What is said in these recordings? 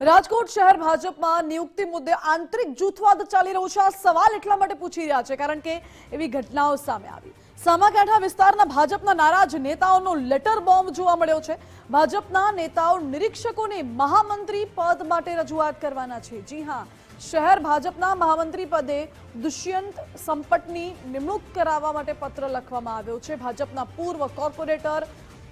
રાજકોટ શહેર ભાજપમાં નિયુક્તિ મુદ્દે આંતરિક જૂથવાદ ચાલી રહ્યો છે. આ સવાલ એટલા માટે પૂછી રહ્યા છે કારણ કે એવી ઘટનાઓ સામે આવી. સામાકાંઠા વિસ્તારના ભાજપના નારાજ નેતાઓનો લેટર બોમ્બ જોવા મળ્યો છે. ભાજપના નેતાઓ નિરીક્ષકોને મહામંત્રી પદ માટે રજૂઆત કરવાના છે. જી હા, શહેર ભાજપના મહામંત્રી પદે દુષ્યંત સંપટની નિમણૂક કરાવવા માટે પત્ર લખવામાં આવ્યો છે. ભાજપના પૂર્વ કોર્પોરેટર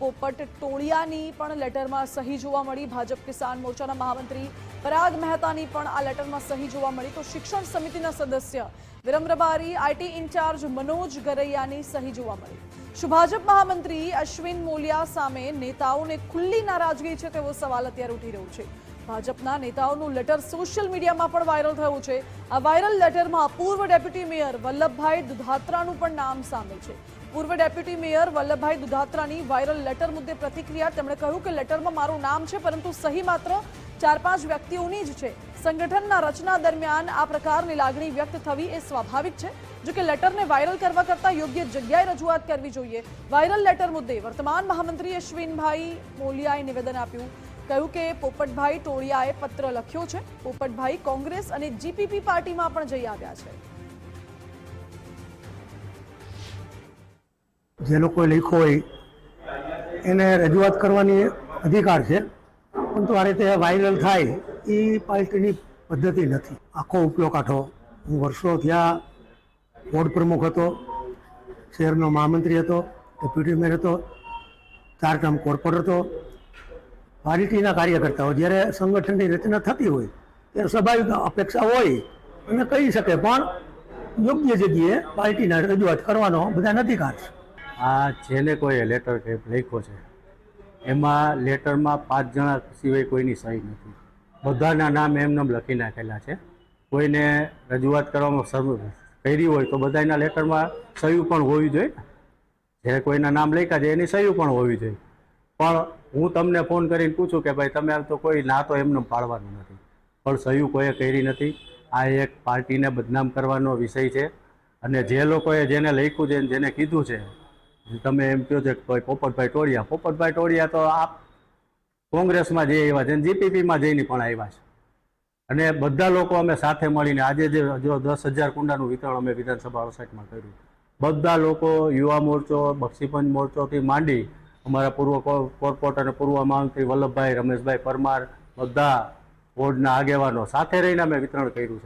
પોપટ ટોળિયાની પણ લેટરમાં સહી જોવા મળી. ભાજપ કિસાન મોરચાના મહામંત્રી પરાગ મહેતાની પણ આ લેટરમાં સહી જોવા મળી. તો શિક્ષણ સમિતિના સદસ્ય વિરમ્રબારી આઈટી ઇન્ચાર્જ મનોજ ગરૈયાની સહી જોવા મળી. શું ભાજપ મહામંત્રી અશ્વિન મોલિયા સામે નેતાઓને ખુલ્લી નારાજગી છે તેવો સવાલ અત્યારે ઉઠી રહ્યો છે. ભાજપના નેતાઓનું લેટર સોશિયલ મીડિયામાં પણ વાયરલ થયું છે. આ વાયરલ લેટરમાં પૂર્વ ડેપ્યુટી મેયર વલ્લભભાઈ દુધાત્રાનું પણ નામ સામે છે. પૂર્વ ડેપ્યુટી મેયર વલ્લભભાઈ દુધાત્રાની વાયરલ લેટર મુદ્દે પ્રતિક્રિયા. તેમણે કહ્યું કે લેટરમાં મારું નામ છે, પરંતુ સહી માત્ર ચાર પાંચ વ્યક્તિઓની જ છે. સંગઠનના રચના દરમિયાન આ પ્રકારની લાગણી વ્યક્ત થવી એ સ્વાભાવિક છે, જો કે લેટરને વાયરલ કરવા કરતાં યોગ્ય જગ્યાએ રજૂઆત કરવી જોઈએ. વાયરલ લેટર મુદ્દે વર્તમાન મહામંત્રી અશ્વિનભાઈ મોલિયાએ નિવેદન આપ્યું. કહ્યું કે પોપટભાઈ ટોળિયાએ પત્ર લખ્યો છે. પોપટભાઈ કોંગ્રેસ અને જીપીપી પાર્ટીમાં પણ જઈ આવ્યા છે. જે લોકોએ લખ્યો હોય, એને રજૂઆત કરવાની અધિકાર છે. પરંતુ આ રીતે વાયરલ થાય, એ પાર્ટીની પદ્ધતિ નથી. આખો ઉપયોગ કાઢો હું વર્ષો ત્યાં બોર્ડ પ્રમુખ હતો, શહેરનો મહામંત્રી હતો, ડેપ્યુટી મેયર હતો ચાર ટર્મ કોર્પોરેટર હતો. પાર્ટીના કાર્યકર્તાઓ જ્યારે સંગઠનની રચના થતી હોય, ત્યારે સ્વાભાવિક અપેક્ષા હોય અને કહી શકે, પણ યોગ્ય જગ્યાએ પાર્ટીના રજૂઆત કરવાનો બધાને અધિકાર છે. આ જેને કોઈ લેટર કે લખ્યો છે, એમાં લેટરમાં પાંચ જણા સિવાય કોઈની સહી નથી. બધાના નામ એમને એમ લખી નાખેલા છે. કોઈને રજૂઆત કરવામાં કરી હોય તો બધાના લેટરમાં સહી પણ હોવી જોઈએ જે કોઈના નામ લખ્યા છે એની સહી પણ હોવી જોઈએ. પણ હું તમને ફોન કરીને પૂછું કે ભાઈ તમે આમ તો કોઈ ના તો એમને પાડવાનું નથી. પણ સહી કોઈએ કરી નથી. આ એક પાર્ટીને બદનામ કરવાનો વિષય છે. અને જે લોકોએ જેને લખ્યું છે જેને કીધું છે તમે એમ કહો છો કે પોપટભાઈ ટોળિયા પોપટભાઈ ટોળિયા તો આપ કોંગ્રેસમાં જઈ આવ્યા છે જીપીપીમાં જઈને પણ આવ્યા છે. અને બધા લોકો અમે સાથે મળીને આજે જે જો દસ હજાર કુંડાનું વિતરણ અમે વિધાનસભા સોસાયટીમાં કર્યું. બધા લોકો યુવા મોરચો બક્ષીપંચ મોરચોથી માંડી અમારા પૂર્વ કોરપોર્ટ અને પૂર્વ મહામંત્રી વલ્લભભાઈ રમેશભાઈ પરમાર બધા બોર્ડના આગેવાનો સાથે રહીને અમે વિતરણ કર્યું છે.